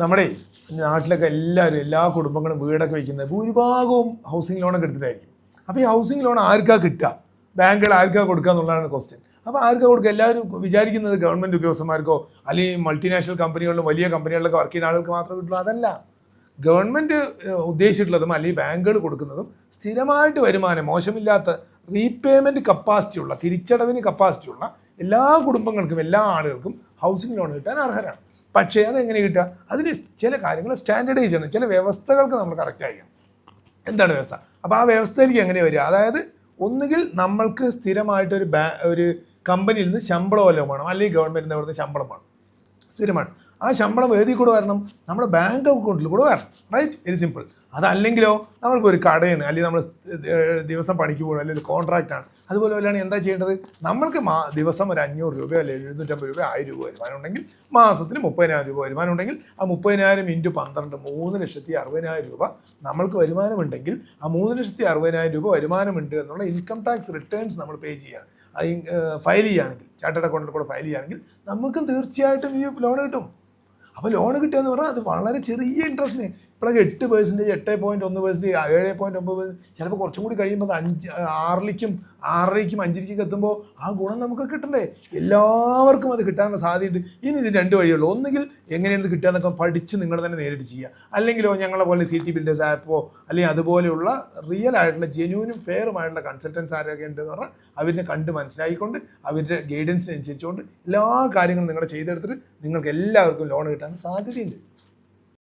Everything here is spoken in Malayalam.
നമ്മുടെ നാട്ടിലൊക്കെ എല്ലാവരും എല്ലാ കുടുംബങ്ങളും വീടൊക്കെ വയ്ക്കുന്നത് ഭൂരിഭാഗവും ഹൗസിംഗ് ലോണൊക്കെ എടുത്തിട്ടായിരിക്കും. അപ്പോൾ ഈ ഹൗസിംഗ് ലോൺ ആർക്കാ കിട്ടുക? ബാങ്കുകൾ ആർക്കാ കൊടുക്കുക എന്നുള്ളതാണ് ക്വസ്റ്റ്യൻ അപ്പോൾ ആർക്കാ കൊടുക്കുക? എല്ലാവരും വിചാരിക്കുന്നത് ഗവൺമെന്റ് ഉദ്യോഗസ്ഥന്മാർക്കോ അല്ലെങ്കിൽ മൾട്ടിനാഷണൽ കമ്പനികളിലും വലിയ കമ്പനികളിലൊക്കെ വർക്ക് ചെയ്യുന്ന ആളുകൾക്ക് മാത്രമേ കിട്ടുള്ളൂ. അതല്ല. ഗവൺമെന്റ് ഉദ്ദേശിച്ചിട്ടുള്ളതും അല്ലെങ്കിൽ ബാങ്കുകൾ കൊടുക്കുന്നതും സ്ഥിരമായിട്ട് വരുമാനം മോശമില്ലാത്ത റീപേയ്മെന്റ് കപ്പാസിറ്റി ഉള്ള തിരിച്ചടവിന് കപ്പാസിറ്റി ഉള്ള എല്ലാ കുടുംബങ്ങൾക്കും എല്ലാ ആളുകൾക്കും ഹൗസിംഗ് ലോൺ കിട്ടാൻ അർഹരാണ്. പക്ഷേ അതെങ്ങനെ കിട്ടുക? അതിന് ചില കാര്യങ്ങൾ സ്റ്റാൻഡേർഡൈസ് ചെയ്യണം. ചില വ്യവസ്ഥകൾക്ക് നമ്മൾ കറക്റ്റ് ആയിരിക്കണം. എന്താണ് വ്യവസ്ഥ? അപ്പോൾ ആ വ്യവസ്ഥയിലേക്ക് എങ്ങനെ വരിക? അതായത് ഒന്നുകിൽ നമ്മൾക്ക് സ്ഥിരമായിട്ടൊരു ബാ ഒരു കമ്പനിയിൽ നിന്ന് ശമ്പളം വല്ലതും വേണം. അല്ലെങ്കിൽ ഗവൺമെന്റിന്റെ അവിടുന്ന് ശമ്പളം വേണം. സ്ഥിരമാണ്. ആ ശമ്പളം എഴുതി കൂടെ വരണം. നമ്മുടെ ബാങ്ക് അക്കൗണ്ടിൽ കൂടെ വരണം. റൈറ്റ് വെരി സിമ്പിൾ അതല്ലെങ്കിലോ നമ്മൾക്കൊരു കടയാണ്. അല്ലെങ്കിൽ നമ്മൾ ദിവസം പണിക്ക് പോകണം അല്ലെങ്കിൽ കോൺട്രാക്റ്റാണ് അതുപോലെ പോലെയാണ് എന്താ ചെയ്യേണ്ടത്? നമ്മൾക്ക് മാ ദിവസം ഒരു അഞ്ഞൂറ് രൂപ അല്ലെങ്കിൽ എഴുന്നൂറ്റമ്പത് രൂപ ആയിരം രൂപ വരുമാനം ഉണ്ടെങ്കിൽ മാസത്തിന് മുപ്പതിനായിരം രൂപ വരുമാനം ഉണ്ടെങ്കിൽ ആ മുപ്പതിനായിരം ഇന്റു പന്ത്രണ്ട് മൂന്ന് ലക്ഷത്തി അറുപതിനായിരം രൂപ നമ്മൾക്ക് വരുമാനമുണ്ടെങ്കിൽ ആ മൂന്ന് ലക്ഷത്തി അറുപതിനായിരം രൂപ വരുമാനമുണ്ട് എന്നുള്ള ഇൻകം ടാക്സ് റിട്ടേൺസ് നമ്മൾ പേ ചെയ്യുകയാണ് ഫയൽ ചെയ്യുകയാണെങ്കിൽ ചാർട്ടേഡ് അക്കൗണ്ടിൽ കൂടെ ഫയൽ ചെയ്യുകയാണെങ്കിൽ നമുക്കും തീർച്ചയായിട്ടും ഈ ലോൺ കിട്ടും. അപ്പോൾ ലോൺ കിട്ടുക എന്ന് പറഞ്ഞാൽ അത് വളരെ ചെറിയ ഇൻട്രസ്റ്റിന് ഇപ്പോഴൊക്കെ എട്ട് പേഴ്സന്റേജ് എട്ട് പോയിന്റ് ഒന്ന് പേഴ്സന്റേജ് ഏഴ് പോയിന്റ് ഒമ്പത് ചിലപ്പോൾ കുറച്ചും കൂടി കഴിയുമ്പോൾ അഞ്ച് ആറിലേക്കും ആറരയ്ക്കും അഞ്ചരയ്ക്കും എത്തുമ്പോൾ ആ ഗുണം നമുക്ക് കിട്ടണ്ടേ? എല്ലാവർക്കും അത് കിട്ടാനുള്ള സാധ്യതയുണ്ട്. ഇനി ഇത് രണ്ട് വഴിയുള്ളൂ ഒന്നുകിൽ എങ്ങനെയാണ് കിട്ടുക എന്നൊക്കെ പഠിച്ച് നിങ്ങൾ തന്നെ നേരിട്ട് ചെയ്യുക. അല്ലെങ്കിലോ ഞങ്ങളെ പോലെ സി ടി ബിൽഡേഴ്സ് ആപ്പോ അല്ലെങ്കിൽ അതുപോലെയുള്ള റിയൽ ആയിട്ടുള്ള ജെന്യൂനും ഫെയറുമായിട്ടുള്ള കൺസൾട്ടൻസ് ആരൊക്കെ ഉണ്ടെന്ന് പറഞ്ഞാൽ അവരിനെ കണ്ട് മനസ്സിലാക്കിക്കൊണ്ട് അവരുടെ ഗൈഡൻസിനനുസരിച്ചുകൊണ്ട് എല്ലാ കാര്യങ്ങളും നിങ്ങളുടെ ചെയ്തെടുത്തിട്ട് നിങ്ങൾക്ക് എല്ലാവർക്കും ലോൺ കിട്ടാൻ സാധ്യതയുണ്ട്.